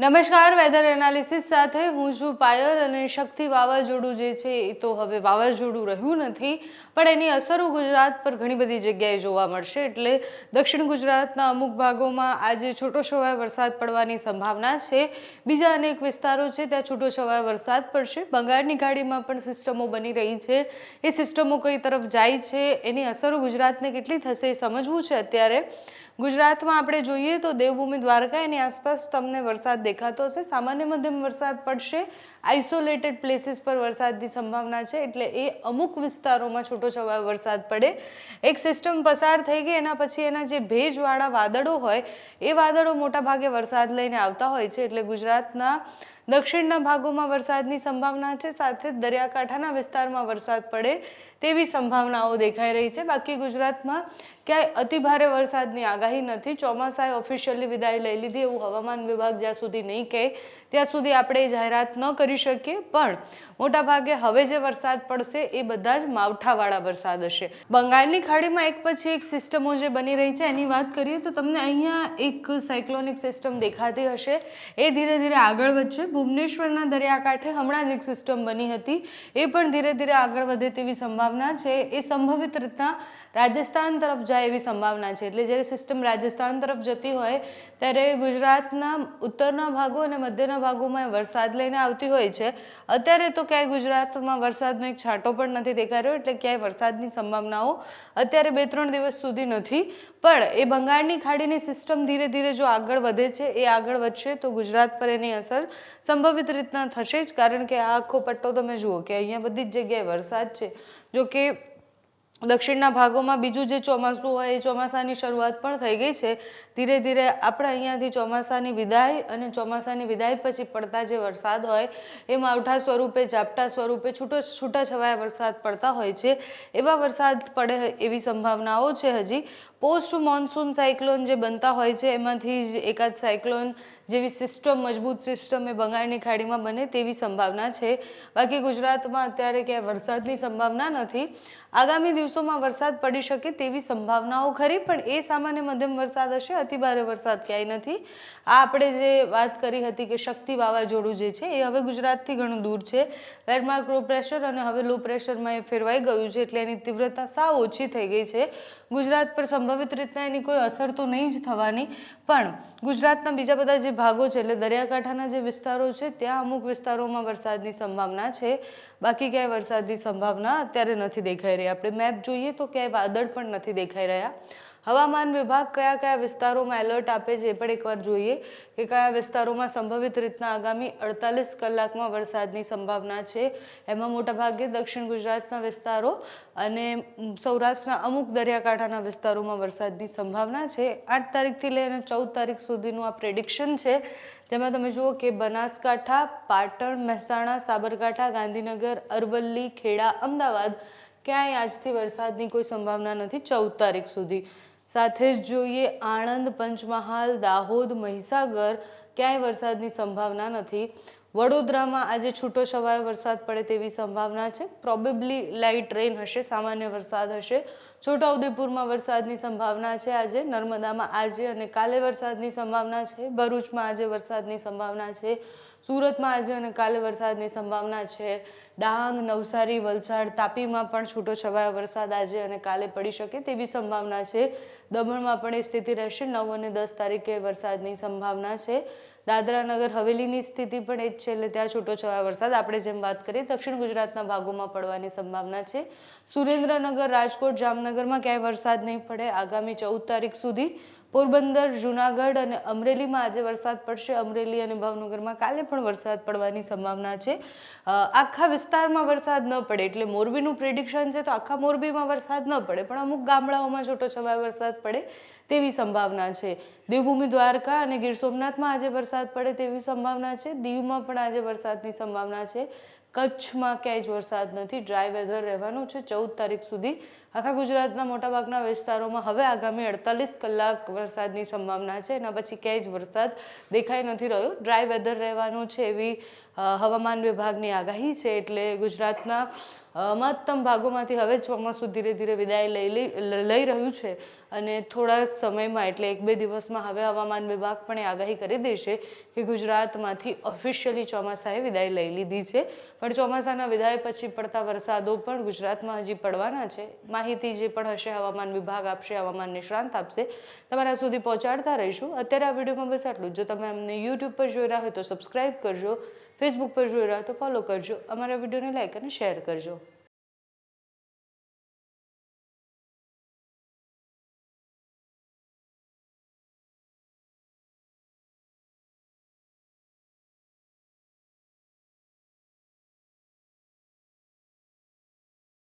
નમસ્કાર weather analysis સાથે હું છું પાયલ અને શક્તિ વાવાઝોડું જે છે એ તો હવે વાવાઝોડું રહ્યું નથી, પણ એની અસરો ગુજરાત પર ઘણી બધી જગ્યાએ જોવા મળશે. એટલે દક્ષિણ ગુજરાતના અમુક ભાગોમાં આજે છૂટો છવાય વરસાદ પડવાની સંભાવના છે. બીજા અનેક વિસ્તારો છે ત્યાં છૂટો છવાય વરસાદ પડશે. બંગાળની ખાડીમાં પણ સિસ્ટમો બની રહી છે. એ સિસ્ટમો કઈ તરફ જાય છે, એની અસરો ગુજરાતને કેટલી થશે એ સમજવું છે અત્યારે. ગુજરાતમાં આપણે જોઈએ તો દેવભૂમિ દ્વારકા એની આસપાસ તમને વરસાદ દેખાતો હશે. સામાન્ય મધ્યમ વરસાદ પડશે. આઇસોલેટેડ પ્લેસીસ પર વરસાદની સંભાવના છે, એટલે એ અમુક વિસ્તારોમાં છૂટો છવાયો વરસાદ પડે. એક સિસ્ટમ પસાર થઈ ગઈ, એના પછી એના જે ભેજવાળા વાદળો હોય, એ વાદળો મોટા ભાગે વરસાદ લઈને આવતા હોય છે, એટલે ગુજરાતના દક્ષિણના ભાગોમાં વરસાદની સંભાવના છે, સાથે દરિયાકાંઠાના વિસ્તારમાં વરસાદ પડે તેવી સંભાવનાઓ દેખાઈ રહી છે. બાકી ગુજરાતમાં ક્યાંય અતિભારે વરસાદની આગાહી નથી. ચોમાસાએ ઓફિશિયલી વિદાય લઈ લીધી એવું હવામાન વિભાગ જ્યાં સુધી નહીં કહે, ત્યાં સુધી આપણે જાહેરાત ન કરી શકીએ. પણ મોટા ભાગે હવે જે વરસાદ પડશે એ બધા જ માવઠાવાળા વરસાદ હશે. બંગાળની ખાડીમાં એક પછી એક સિસ્ટમો જે બની રહી છે, એની વાત કરીએ તો તમને અહીંયા એક સાયક્લોનિક સિસ્ટમ દેખાતી હશે. એ ધીરે ધીરે આગળ વધશે. ભુવનેશ્વરના દરિયાકાંઠે હમણાં જ એક સિસ્ટમ બની હતી. એ પણ ધીરે ધીરે આગળ વધે તેવી સંભાવના છે. એ સંભવિત રીતના રાજસ્થાન તરફ જાય એવી સંભાવના છે. એટલે જ્યારે સિસ્ટમ રાજસ્થાન તરફ જતી હોય, ત્યારે ગુજરાતના ઉત્તરના ભાગો અને મધ્યના ભાગોમાં વરસાદ લઈને આવતી હોય છે. અત્યારે તો ક્યાંય ગુજરાતમાં વરસાદનો એક છાંટો પણ નથી દેખાઈ રહ્યો, એટલે ક્યાંય વરસાદની સંભાવનાઓ અત્યારે બે ત્રણ દિવસ સુધી નથી. પણ એ બંગાળની ખાડીની સિસ્ટમ ધીરે ધીરે જો આગળ વધે છે, એ આગળ વધશે, તો ગુજરાત પર એની અસર સંભવિત રીતના થશે જ. કારણ કે આ આખો પટ્ટો તમે જુઓ કે અહીંયા બધી જ જગ્યાએ વરસાદ છે. જો કે દક્ષિણના ભાગોમાં બીજું જે ચોમાસું હોય એ ચોમાસાની શરૂઆત પણ થઈ ગઈ છે. ધીરે ધીરે આપણે અહીંયાથી ચોમાસાની વિદાય અને ચોમાસાની વિદાય પછી પડતા જે વરસાદ હોય એ માવઠા સ્વરૂપે, ઝાપટા સ્વરૂપે, છૂટો છૂટા છવાયા વરસાદ પડતા હોય છે. એવા વરસાદ પડે એવી સંભાવનાઓ છે હજી. પોસ્ટ મોન્સૂન સાયક્લોન જે બનતા હોય છે એમાંથી જ એકાદ સાયક્લોન જેવી સિસ્ટમ, મજબૂત સિસ્ટમ એ બંગાળની ખાડીમાં બને તેવી સંભાવના છે. બાકી ગુજરાતમાં અત્યારે ક્યાંય વરસાદની સંભાવના નથી. આગામી દિવસોમાં વરસાદ પડી શકે તેવી સંભાવનાઓ ખરી, પણ એ સામાન્ય મધ્યમ વરસાદ હશે, અતિભારે વરસાદ ક્યાંય નથી. આ આપણે જે વાત કરી હતી કે શક્તિ વાવાઝોડું જે છે, એ હવે ગુજરાતથી ઘણું દૂર છે. લેન્ડમાર્ક લો પ્રેશર અને હવે લો પ્રેશરમાં એ ફેરવાઈ ગયું છે, એટલે એની તીવ્રતા સાવ ઓછી થઈ ગઈ છે. ગુજરાત પર સંભવિત રીતના એની કોઈ અસર તો નહીં જ થવાની, પણ ગુજરાતના બીજા બધા જે ભાગો છે એટલે દરિયાકાંઠાના જે વિસ્તારો છે, ત્યાં અમુક વિસ્તારોમાં વરસાદની સંભાવના છે. બાકી ક્યાંય વરસાદની સંભાવના અત્યારે નથી દેખાઈ રહી. આપણે મેપ જોઈએ તો ક્યાંય વાદળ પણ નથી દેખાઈ રહ્યા. હવામાન વિભાગ કયા કયા વિસ્તારોમાં એલર્ટ આપે છે એ પણ એકવાર જોઈએ કે કયા વિસ્તારોમાં સંભવિત રીતના આગામી અડતાલીસ કલાકમાં વરસાદની સંભાવના છે. એમાં મોટાભાગે દક્ષિણ ગુજરાતના વિસ્તારો અને સૌરાષ્ટ્રના અમુક દરિયાકાંઠાના વિસ્તારોમાં વરસાદની સંભાવના છે. આઠ તારીખથી લઈને ચૌદ તારીખ સુધીનું આ પ્રેડિક્શન છે. તેમાં તમે જુઓ કે બનાસકાંઠા, પાટણ, મહેસાણા, સાબરકાંઠા, ગાંધીનગર, અરવલ્લી, ખેડા, અમદાવાદ ક્યાંય આજથી વરસાદની કોઈ સંભાવના નથી ચૌદ તારીખ સુધી. સાથે જ જોઈએ, આણંદ, પંચમહાલ, દાહોદ, મહીસાગર, ક્યાંય વરસાદની સંભાવના નથી. વડોદરામાં આજે છૂટો છવાયો વરસાદ પડે તેવી સંભાવના છે. પ્રોબેબલી લાઇટ રેન હશે, સામાન્ય વરસાદ હશે. છોટાઉદેપુરમાં વરસાદની સંભાવના છે આજે. નર્મદામાં આજે અને કાલે વરસાદની સંભાવના છે. ભરૂચમાં આજે વરસાદની સંભાવના છે. સુરતમાં આજે અને કાલે વરસાદની સંભાવના છે. ડાંગ, નવસારી, વલસાડ, તાપીમાં પણ છૂટો છવાયો વરસાદ આજે અને કાલે પડી શકે તેવી સંભાવના છે. દમણમાં પણ એ સ્થિતિ રહેશે. નવ અને દસ તારીખે વરસાદની સંભાવના છે. દાદરા નગર હવેલીની સ્થિતિ પણ એ જ છે એટલે ત્યાં છૂટો છવાયો વરસાદ. આપણે જેમ વાત કરીએ, દક્ષિણ ગુજરાતના ભાગોમાં પડવાની સંભાવના છે. સુરેન્દ્રનગર, રાજકોટ જામનગરમાં ક્યાંય વરસાદ નહીં પડે. આગામી ચૌદ તારીખ સુધી પોરબંદર, જુનાગઢ અને અમરેલીમાં આજે વરસાદ પડશે. અમરેલી અને ભાવનગરમાં કાલે પણ વરસાદ પડવાની સંભાવના છે. આખા વિસ્તારમાં વરસાદ ન પડે એટલે મોરબીનું પ્રિડિક્શન છે તો આખા મોરબીમાં વરસાદ ન પડે, પણ અમુક ગામડાઓમાં છૂટો છવાયો વરસાદ પડે તેવી સંભાવના છે. દેવભૂમિ દ્વારકા અને ગીર સોમનાથમાં આજે વરસાદ પડે તેવી સંભાવના છે. દીવમાં પણ આજે વરસાદની સંભાવના છે. કચ્છમાં ક્યાંય જ વરસાદ નથી. ડ્રાય વેધર રહેવાનું છે ચૌદ તારીખ સુધી. આખા ગુજરાતના મોટાભાગના વિસ્તારોમાં હવે આગામી અડતાલીસ કલાક વરસાદની સંભાવના છે એના પછી ક્યાંય જ વરસાદ દેખાઈ નથી રહ્યો. ડ્રાય વેધર રહેવાનું છે એવી હવામાન વિભાગની આગાહી છે એટલે ગુજરાતના મહત્તમ ભાગોમાંથી હવે ચોમાસું ધીરે ધીરે વિદાય લઈ લઈ રહ્યું છે અને થોડા સમયમાં એટલે એક બે દિવસમાં હવે હવામાન વિભાગ પણ આગાહી કરી દેશે કે ગુજરાતમાંથી ઓફિશિયલી ચોમાસાએ વિદાય લઈ લીધી છે. પણ ચોમાસાના વિદાય પછી પડતા વરસાદો પણ ગુજરાતમાં હજી પડવાના છે. માહિતી જે પણ હશે હવામાન વિભાગ આપશે, હવામાન નિષ્ણાંત આપશે, તમારા સુધી પહોંચાડતા રહીશું. અત્યારે આ વિડીયોમાં બસ આટલું જો. તમે અમને યુટ્યુબ પર જોઈ રહ્યા હોય તો સબસ્ક્રાઈબ કરજો. ફેસબુક પર જોઈ રહ્યા તો ફોલો કરજો. અમારા વિડીયોને લાઈક અને શેર કરજો.